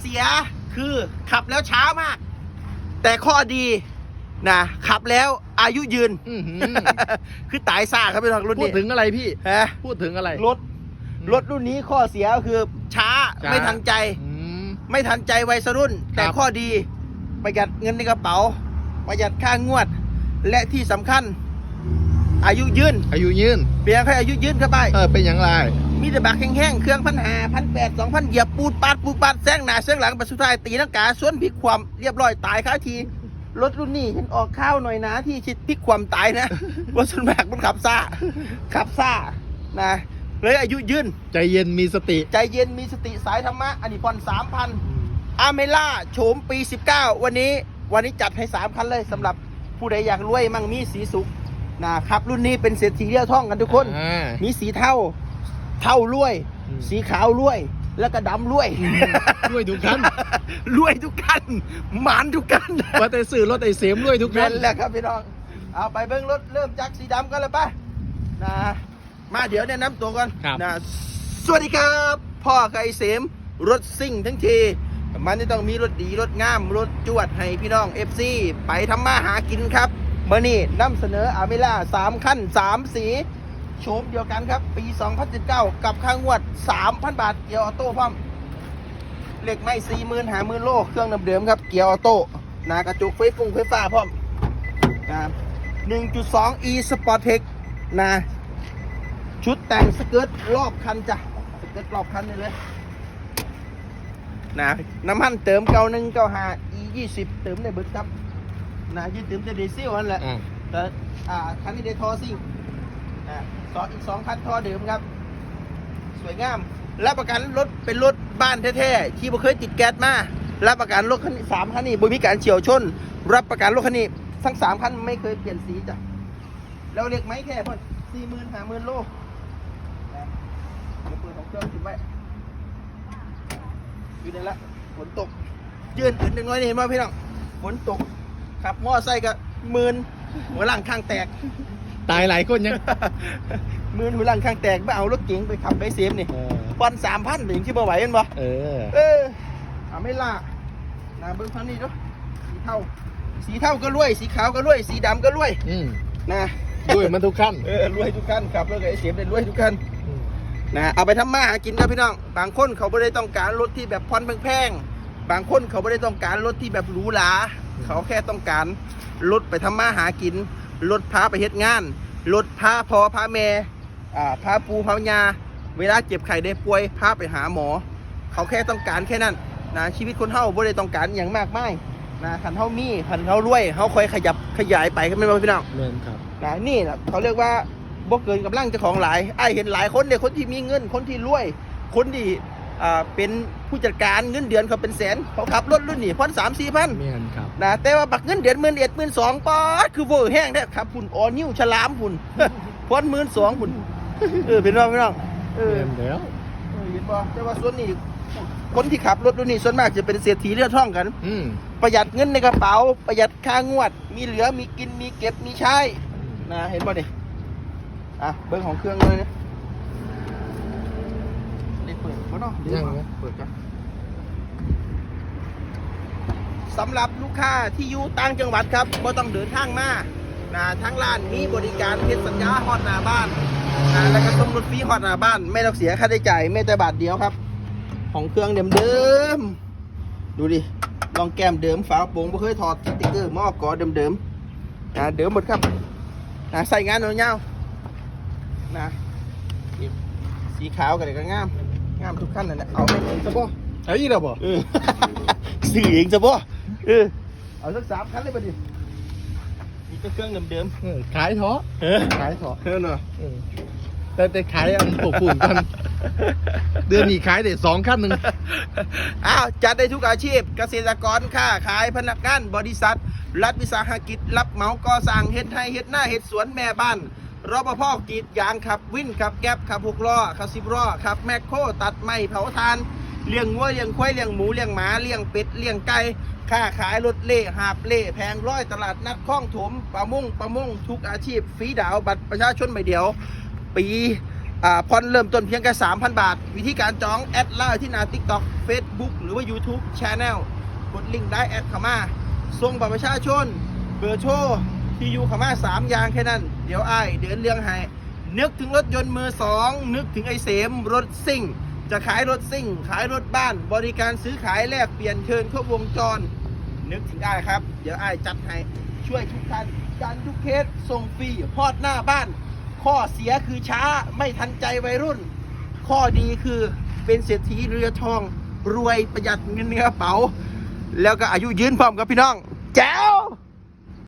เสียคือขับแล้วช้ามาก แต่ข้อดีนะขับแล้วอายุยืน อื้อหือ คือตายซ่าครับพี่น้องรุ่นพูดนี้ถึงอะไรพี่ ฮะพูดถึงอะไร รถรถรุ่นนี้ข้อเสียก็คือช้าช้า ไม่ทันใจ อืม ไม่ทันใจวัยรุ่น แต่ครับข้อดีประหยัดเงินในกระเป๋า ประหยัดค่างวด และที่สำคัญ อายุยืนอายุยืนเพียงแค่อายุยืนเข้าไป เออเป็นอย่างไร มีแต่บักแห้งๆ เครื่องพันหาพันแปดสองพันเหยียบปูดปาดปูดปาดแซงหน้าแซงหลังปัสสุดท้ายตีนังกาสวนพลิกความเรียบร้อยตายคาทีรถรุ่นนี้ฉันออกข้าวหน่อยนะที่ชิดพลิกความตายนะรถส่วนมากมันขับซ่าขับซ่านะเลยอายุยืน ใจเย็นมีสติ ใจเย็นมีสติสายธรรมะอันนี้ผ่อนสามพันอาเมล่าโฉมปี 19 วันนี้วันนี้จัดให้สามคันเลยสำหรับผู้ใดอยากรวยมั่งมีสีสุขนะครับรุ่นนี้เป็นเศรษฐีเดียวท่องกันทุกคนอ่ามีสีเทา เทารวยอืมสีขาวรวย แล้วก็ดำรวยด้วยทุกคันรวยทุกคันหมานทุกคันว่าแต่ซื้อรถไอเสมด้วยทุกคันั่นนแหละครับพี่น้องเอาไปเบิ้งรถเริ่มจากสีดำกันเลยป่ะนะมาเดี๋ยวแนะนำตัวก่อนครับนะสวัสดีครับ พ่อไก่เสมรถซิ่งทั้งทีมันจะต้องมีรถดีรถงาม รถจวดให้พี่น้อง FC ไปทำมาหากินครับเมื่อนี้นำเสนออาเมล่า3 ขั้น 3 สี โฉมเดียวกันครับ ปี 2019 กับค่างวด 3,000 บาท เกียร์ออโต้พร้อมเหล็กไม่สี่หมื่นหาหมื่นโล เครื่องเดิมๆครับ เกียร์ออโต้หนากระจุกไฟฟุ้งไฟฟ้าพร้อมนะ1.2 e Sport Tech นะ ชุดแต่งสเกิร์ตรอบคันจ้ะ สเกิร์ตรอบคันนี่เลยนะน้ำมันเติมเก้าหนึ่งเก้าห้า e ยี่สิบเติมในเบิดครับนะยืดเติมจะดีเซลนั่นแหละอ่าแต่อ่าคันนี้ได้ทอซิ่ง อ่าสองอีกสองคันท่อเดิมครับ สวยงามรับประกันรถเป็นรถบ้านแท้ๆที่บ่เคยติดแก๊สมารับประกันรถคันสามคันนี้บ่มีการเฉียวชน รับประกันรถคันนี้ทั้งสามคันไม่เคยเปลี่ยนสีจ้ะแล้วเล็กไหมแค่พ่นสี่หมื่นห้าหมื่นโลเดี๋ยวเปิดของเครื่องติดไว้อยู่ได้ละฝนตกยืนอื่นหนึ่งน้อยนี่เห็นไหมพี่น้องฝนตกขับมอไซค์กับมื่นหัวหลังข้างแตก ตายหลายคนยังมื่นหัวหลังข้างแตกไปเอารถเก๋งไปขับไปเซฟนี่เออปันสามพันถึงที่บ่ไหวกันบ่เออ เออเอาไม่ล่านาเบิ้งฟังนี่ด้วยสีเทาสีเทาก็รวย สีขาวก็รวย สีดำก็รวยอืมนะด้วยมันทุกขั้นเออรวยทุกคันขับรถกับไอ้เสียมได้รวยทุกคันนะเอาไปทำมาหากินครับพี่น้องบางคนเขาไม่ได้ต้องการรถที่แบบผ่อนแพงๆบางคนเขาไม่ได้ต้องการรถที่แบบหรูหราเขาแค่ต้องการรถไปทำมาหากิน รถพาไปเฮ็ดงานรถพาพอพาแม่อ่าพาปูพายาเวลาเจ็บไข้ได้ป่วยพาไปหาหมอ เขาแค่ต้องการแค่นั้นนะชีวิตคนเฮาบ่ได้ต้องการอย่างมากมายนะคันเฮามีคันเฮารวยเฮาค่อยขยับขยายไปก็ไม่นบ่พี่น้องเงินครับนะนี่นะเขาเรียกว่าบ่เกินกำลังเจ้าของหลายไอ้ายเห็นหลายคนเนี่ยคนที่มีเงินคนที่รวย คนที่อ่าเป็น ผู้จัดการเงินเดือนเขาเป็นแสนเขาขับรถรุ่นนี้พ่นสามสี่พันเงินครับนะแต่ว่าบักเงินเดือนหมื่นเอ็ดหมื่นสองปอดคือเวอร์แห้งได้อครับพุ่นออนิ้วฉลามพุ่นพ่นหมื่นสองพุ่นเออเป็นว่าพี่น้องเออเงินแล้วเออเห็นป่แต่ว่าส่วนนี้คนที่ขับรถรุ่นนี้ส่วนมากจะเป็นเศรษฐีเลือดท่องกันอืมประหยัดเงินในกระเป๋า ประหยัดค่างวด มีเหลือมีกินมีเก็บมีใช้นะเห็นป่ะดิอะเบิ้งของเครื่องเลยนะได้ เปิดป่ะเนาะเดี๋วยังนะเปิดจ้ะสำหรับลูกค้าที่อยู่ต่างจังหวัดครับก็ต้องเดินทางมานะทางร้านมีบริการเฮ็ดสัญญาฮอดหน้าบ้านนะแล้วก็ส่งรถฟรีฮอดหน้าบ้าน ไม่ต้องเสียค่าใช้จ่ายแม้แต่บาทเดียวครับ ของเครื่องเดิมเดิมๆดูดิลองแก้มเดิมฝาโปร่งไม่เคยถอดสติ๊กเกอร์หม้อกอเดิมๆนะเดิมหมดครับนะใส่งานเงาๆนะนี่สีขาวกันเลยก็งาม งามทุกขั้นนั่นแหละเอาไปเองซะบ่เอ้ยเราบอกเออสื่อเองซะบ่เออเอาสักสามคันเลยปะดินี่ก็เครื่องเดิมเออขายท้อๆเออขายท้อเออเนาะเออแต่แต่ขายอันปกปุ่นกันเดือนนี้ขายได้สองขั้นหนึ่งอ้าวจัดได้ทุกอาชีพ เกษตรกรค้าขายพนักงานบริษัท รัฐวิสาหกิจ รับเหมาก่อสร้างเฮ็ดไร่เฮ็ดหน้าเฮ็ดสวนแม่บ้าน รปภกรีดยางขับวินขับแก๊บขับหกล้อขับสิบล้อขับแมคโครตัดไม้เผาทานเลี้ยงวัวเลี้ยงควายเลี้ยงหมูเลี้ยงหมาเลี้ยงเป็ดเลี้ยงไก่ค้าขายรถเล่หาบเล่แพงร้อยตลาดนัดคลองถมประมงประมงทุกอาชีพฟรีดาวบัตรประชาชนใบเดียว ปีอ่าผ่อนเริ่มต้นเพียงแค่3,000 บาท วิธีการจองแอดไลน์ที่นา TikTok Facebook หรือว่า YouTube Channel กดลิงก์ได้แอดเข้ามาส่งบัตรประชาชน เบอร์โทร ที่อยู่เข้ามา3อย่างแค่นั้น เดี๋ยวไอ้เดินเรื่องให้นึกถึงรถยนต์มือสองนึกถึงไอเสมรถซิ่ง จะขายรถซิ่ง ขายรถบ้าน บริการซื้อขายแลกเปลี่ยนเชิญครบวงจร นึกถึงไอ้ครับ เดี๋ยวไอ้จัดให้ช่วยทุกท่านการทุกเคสส่งฟรีพอดหน้าบ้าน ข้อเสียคือช้าไม่ทันใจวัยรุ่น ข้อดีคือเป็นเศรษฐีเรือทอง รวยประหยัดเงินในกระเป๋า แล้วก็อายุยืนพร้อมกับพี่น้องแจ๋ว